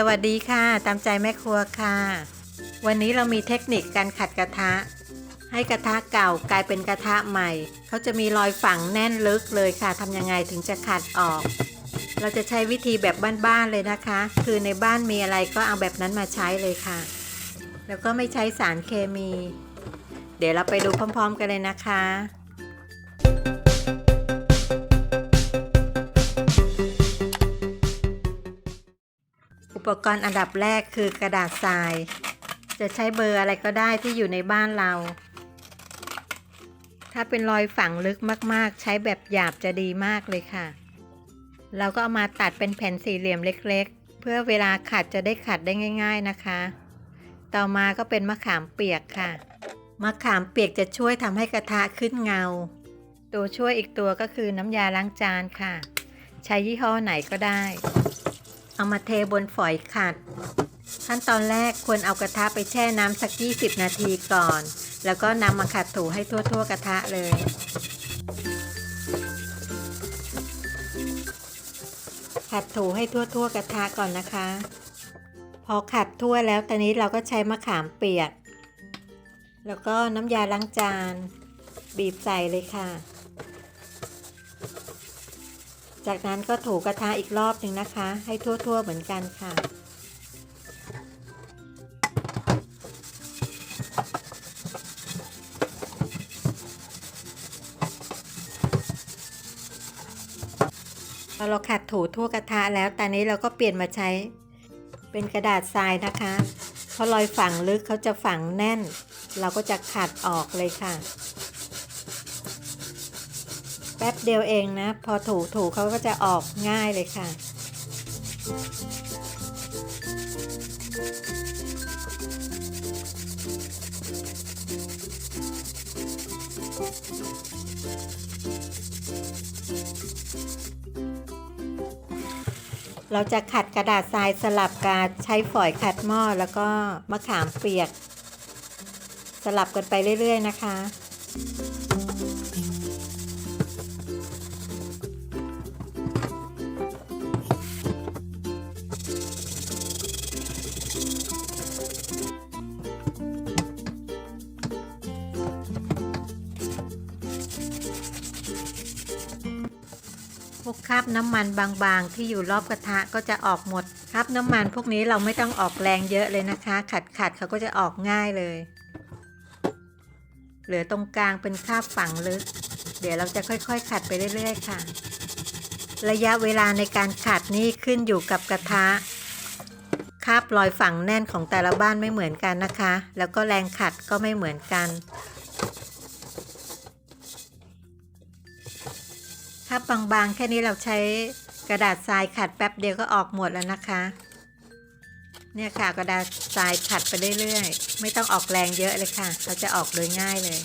สวัสดีค่ะ ตามใจแม่ครัวค่ะ วันนี้เรามีเทคนิคการขัดกระทะ ให้กระทะเก่ากลายเป็นกระทะใหม่ เขาจะมีรอยฝังแน่นลึกเลยค่ะทำยังไงถึงจะขัดออก เราจะใช้วิธีแบบบ้านๆเลยนะคะ คือในบ้านมีอะไรก็เอาแบบนั้นมาใช้เลยค่ะ แล้วก็ไม่ใช้สารเคมี เดี๋ยวเราไปดูพร้อม ๆ กันเลยนะคะ ปกรณ์อันดับแรกคือกระดาษทราย จะใช้เบอร์อะไรก็ได้ที่อยู่ในบ้านเรา ถ้าเป็นรอยฝังลึกมากๆ ใช้แบบหยาบจะดีมากเลยค่ะ เราก็เอามาตัดเป็นแผ่นสี่เหลี่ยมเล็กๆ เพื่อเวลาขัดจะได้ขัดได้ง่าย ๆนะคะ ต่อมาก็เป็นมะขามเปียกค่ะ มะขามเปียกจะช่วยทำให้กระทะขึ้นเงา ตัวช่วยอีกตัวก็คือน้ำยาล้างจานค่ะ ใช้ยี่ห้อไหนก็ได้ เอามาเทบนฝอยขัด ขั้นตอนแรกควรเอากระทะไปแช่น้ำสัก 20 นาทีก่อน แล้วก็นำมาขัดถูให้ทั่วๆกระทะเลยขัดถูให้ทั่วๆกระทะก่อนนะคะ พอขัดทั่วแล้วตอนนี้เราก็ใช้มะขามเปียก แล้วก็น้ำยาล้างจาน บีบใส่เลยค่ะ จากนั้นก็ถูกระทะอีกรอบหนึ่งนะคะ ให้ทั่วๆเหมือนกันค่ะ พอเราขัดถูทั่วกระทะแล้วตอนนี้เราก็เปลี่ยนมาใช้ เป็นกระดาษทรายนะคะเพราะรอยฝังลึกเขาจะฝังแน่น เราก็จะขัดออกเลยค่ะ แป๊บเดียวเองนะ พอถูถูเขาก็จะออกง่ายเลยค่ะ เราจะขัดกระดาษทรายสลับกับใช้ฝอยขัดหม้อแล้วก็มะขามเปียก สลับกันไปเรื่อย ๆ นะคะ วกคราบน้ำมันบางๆ ที่อยู่รอบกระทะก็จะออกหมดคราบน้ำมันพวกนี้เราไม่ต้องออกแรงเยอะเลยนะคะขัดขัดๆเขาก็จะออกง่ายเลย เหลือตรงกลางเป็นคราบฝังลึก เดี๋ยวเราจะค่อยๆ ขัดไปเรื่อยๆค่ะ ระยะเวลาในการขัดนี่ขึ้นอยู่กับกระทะคราบรอยฝังแน่นของแต่ละบ้านไม่เหมือนกันนะคะ แล้วก็แรงขัดก็ไม่เหมือนกัน ถ้าบางๆแค่นี้เราใช้กระดาษทรายขัดแป๊บเดียวก็ออกหมดแล้วนะคะ เนี่ยค่ะกระดาษทรายขัดไปเรื่อยๆ ไม่ต้องออกแรงเยอะเลยค่ะเขาจะออกโดยง่ายเลย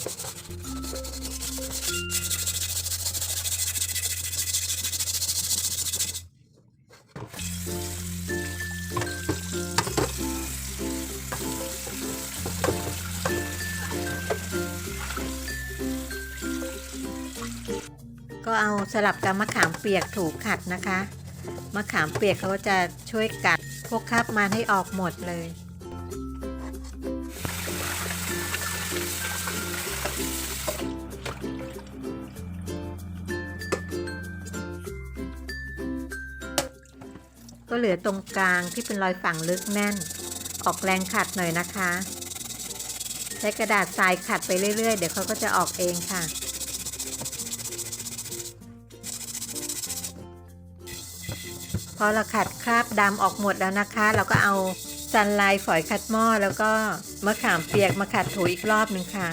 ก็เอาสลับกับมะขามเปียกถูกขัดนะคะ มะขามเปียกเขาจะช่วยกัดพวกคราบมันให้ออกหมดเลยก็เหลือตรงกลางที่เป็นรอยฝังลึกแน่น ออกแรงขัดหน่อยนะคะ ใช้กระดาษทรายขัดไปเรื่อยๆ เดี๋ยวเขาก็จะออกเองค่ะ อเราขัดคราบดำออกหมดแล้วนะคะ เราก็เอาซันไลน์ฝอยขัดหม้อแล้วก็มะขามเปียกมาขัดถูอีกรอบหนึ่งค่ะ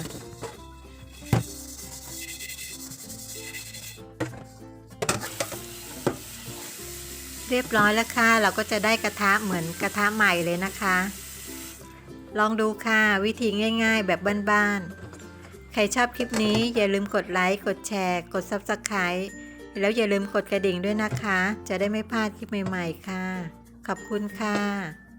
เรียบร้อยแล้วค่ะ เราก็จะได้กระทะเหมือนกระทะใหม่เลยนะคะ ลองดูค่ะวิธีง่ายๆ แบบบ้านๆ ใครชอบคลิปนี้อย่าลืมกดไลค์ กดแชร์ กด Subscribe แล้วอย่าลืมกดกระดิ่งด้วยนะคะ จะได้ไม่พลาดคลิปใหม่ ๆ ค่ะ ขอบคุณค่ะ